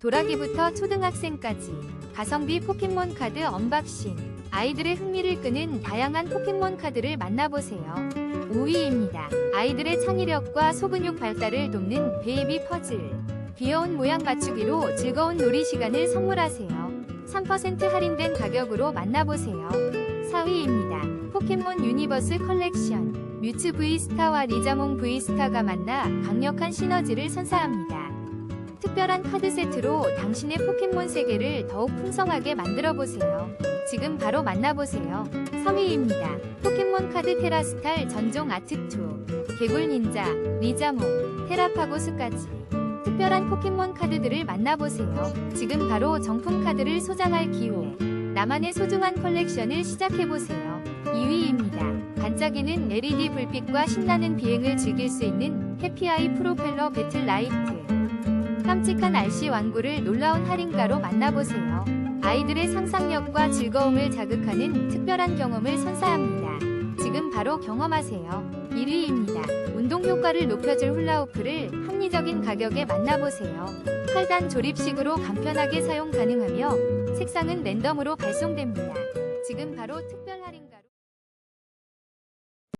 도라기부터 초등학생까지 가성비 포켓몬 카드 언박싱 아이들의 흥미를 끄는 다양한 포켓몬 카드를 만나보세요. 5위입니다. 아이들의 창의력과 소근육 발달을 돕는 베이비 퍼즐 귀여운 모양 맞추기로 즐거운 놀이 시간을 선물하세요. 3% 할인된 가격으로 만나보세요. 4위입니다. 포켓몬 유니버스 컬렉션 뮤츠 브이스타와 리자몽 브이스타가 만나 강력한 시너지를 선사합니다. 특별한 카드 세트로 당신의 포켓몬 세계를 더욱 풍성하게 만들어 보세요. 지금 바로 만나보세요. 3위입니다. 포켓몬 카드 테라스탈 전종 아트2 개굴 닌자, 리자몽, 테라파고스까지 특별한 포켓몬 카드들을 만나보세요. 지금 바로 정품 카드를 소장할 기회. 나만의 소중한 컬렉션을 시작해보세요. 2위입니다. 반짝이는 LED 불빛과 신나는 비행을 즐길 수 있는 해피아이 프로펠러 배틀 라이트. 깜찍한 RC 완구를 놀라운 할인가로 만나보세요. 아이들의 상상력과 즐거움을 자극하는 특별한 경험을 선사합니다. 지금 바로 경험하세요. 1위입니다. 운동 효과를 높여줄 훌라후프를 합리적인 가격에 만나보세요. 8단 조립식으로 간편하게 사용 가능하며 색상은 랜덤으로 발송됩니다. 지금 바로 특별 할인가로